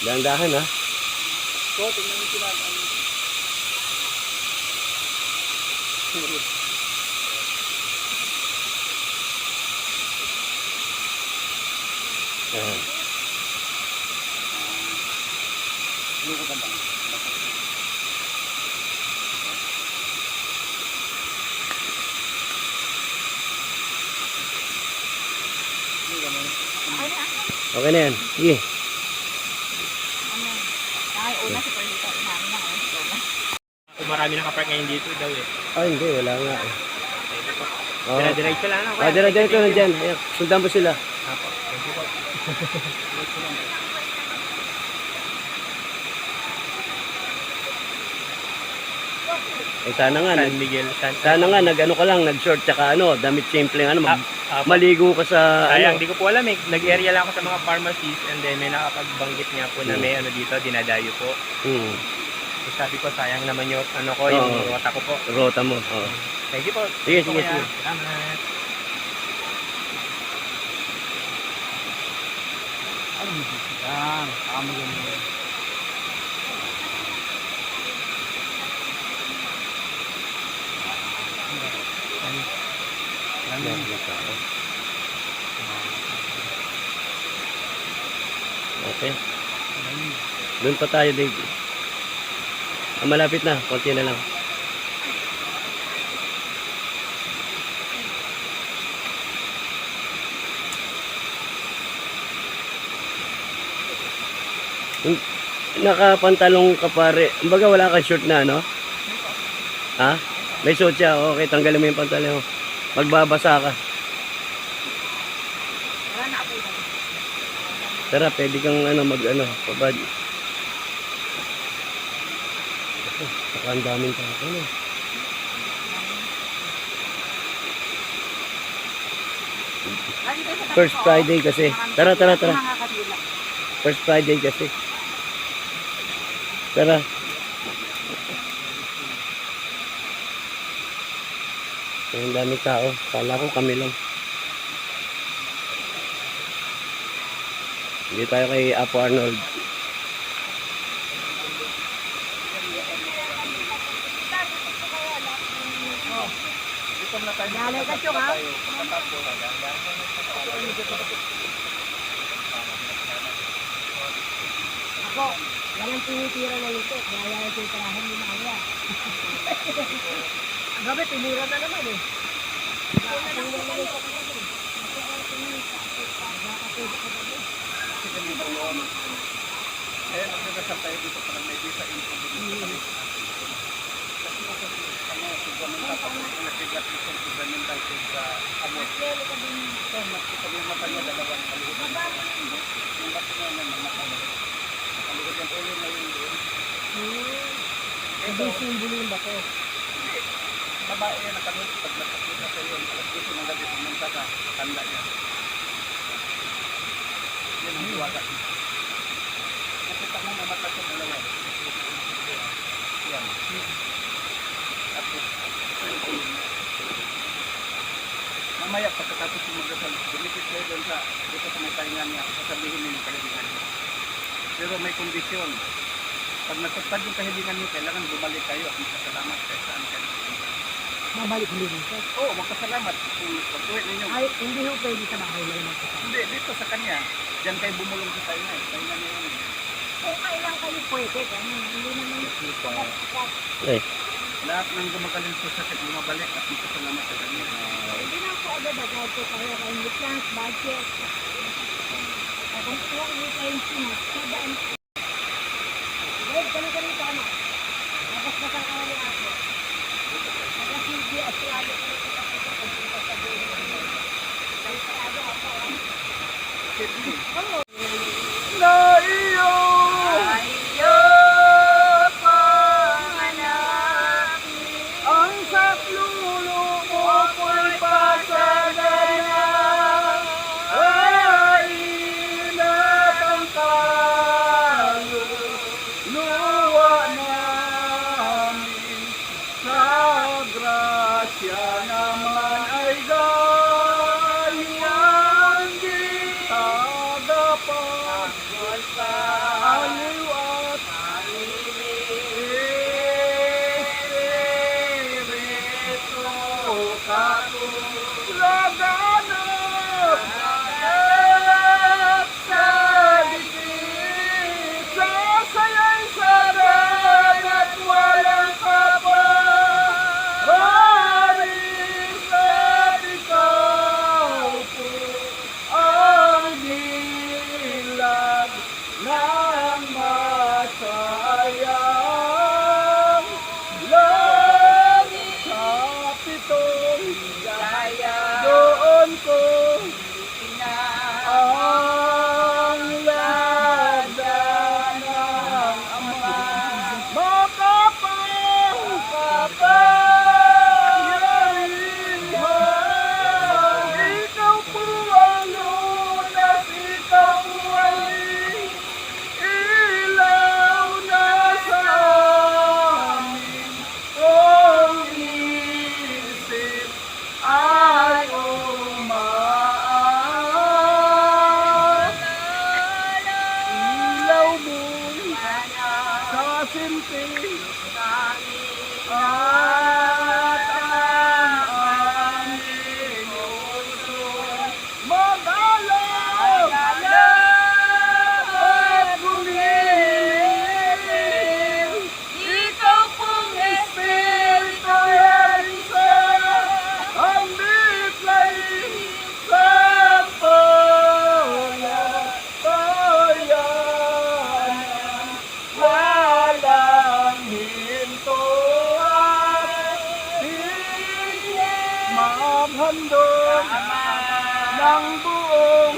Dahan-dahan ha. So, tingnan mo sila. Ayan. Okay na yan. Sige. Ay, una si Perlita, inamin na ngayon. Kung marami nakapark ngayon dito daw eh. Ah, hindi. Wala nga eh. Oo. Dire-diretso lang ako. Ah, dira-diretso na dyan. Ayan. Sundan mo sila. Apo. Thank you po. Eh, sana nga. San Nag, Miguel, San sana nga, nag-ano ka lang, nag-short tsaka ano, damit simple ano, mag, Apo. maligo ka sa, Sayang, ano. di ko po alam eh. Nag-area lang ako sa mga pharmacies and then may nakapagbanggit nga po na Hmm. may ano dito, dinadayo po. Hmm, So, sabi ko, sayang naman yung ano ko, yung Oo. rota ko po. rota mo. Oo. Thank you po. Sige, sige, kuya. sige. Salamat. Yan. Tama yun. Yan. Yan, yung tao. Okay. Doon pa tayo, Dave. Ah, malapit na. Konti na lang. Yung- Nakapantalong ka pare. Kumbaga wala kang short na, no? Ha? May suot siya. Okay, tanggalin mo yung pantalon mo. Magbabasa ka. Tara, pwede kang ano, mag ano, pabad. Ako, saka ang daming tao. Ano? First Friday kasi. Tara, tara, tara. First Friday kasi. Tara. Ang daming tao. Kala ko kami lang. Hindi tayo kay Apo Arnold. Nalay ka, Chong, ha? Ako, walang tinitira na nito. Kaya yung titirahan ni Maya. Gabi, tinira na naman eh. Eh, nagkakasal tayo dito parang may visa info dito sa kami. Kasi ako ano, governmental tapos nag-graduation governmental sa Amor. So, nakita mo yung kaluhod. Yung bato babae yan nakaluhod. Pag nakakita sa iyo, alas dito ng gabi, pumunta ka, tanda niya. Yan ang iwaga. Nakita mo na mata sa dalawa. Yan. Tapos, yung ulo niya. Mamaya, pagkatapos yung magdasal, dumikit kayo doon sa, dito sa may tainga niya, sasabihin niyo yung kahilingan niya. Pero may kondisyon. Pag natupad yung kahilingan niyo, kailangan bumalik kayo at magpasalamat kayo saan kayo. Mabalik hindi dito. Oo, magpasalamat. Kung pag-uwi ninyo, Ay, hindi ho pwede sa bahay lang magkasama. hindi, dito sa kanya. Diyan kayo bumulong sa tainga. eh. Tainga niya yun. Kung kailan kayo pwede, ano, hindi naman Eh, Lahat ng gumagaling sa sakit, bumabalik at magpasalamat sa kanya. Agad agad po kayo kay Nicklas, budget. Kung po ang kayo sinat, sadaan. Wait, kami มาพันโดงนังบุง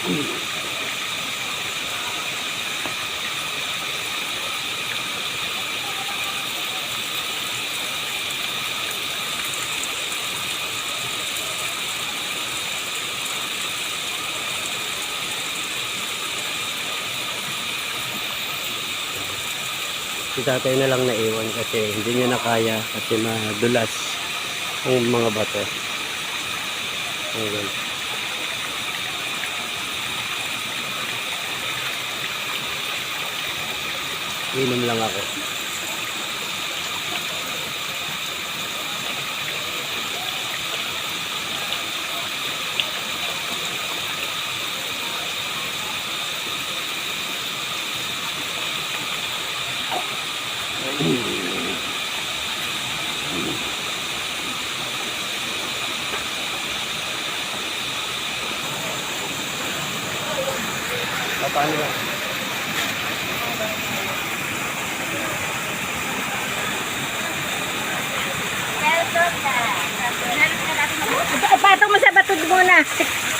Si tatay na lang naiwan kasi hindi niya na kaya kasi madulas ang mga bato. Ayan. Inom lang ako. Paano yan? Ipatong mo sa bato muna.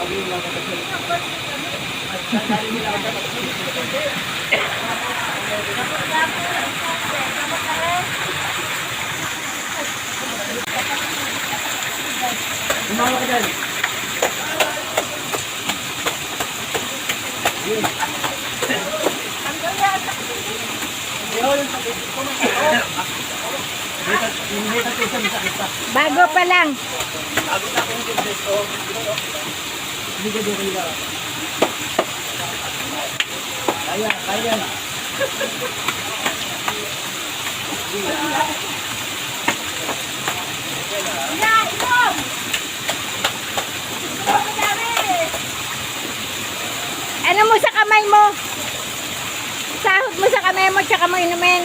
Umawa ka dyan. Bago pa lang. Kaya, kaya. Ina, inom! Inom. Ano mo sa kamay mo? Sahod mo sa kamay mo, tsaka mo inumin.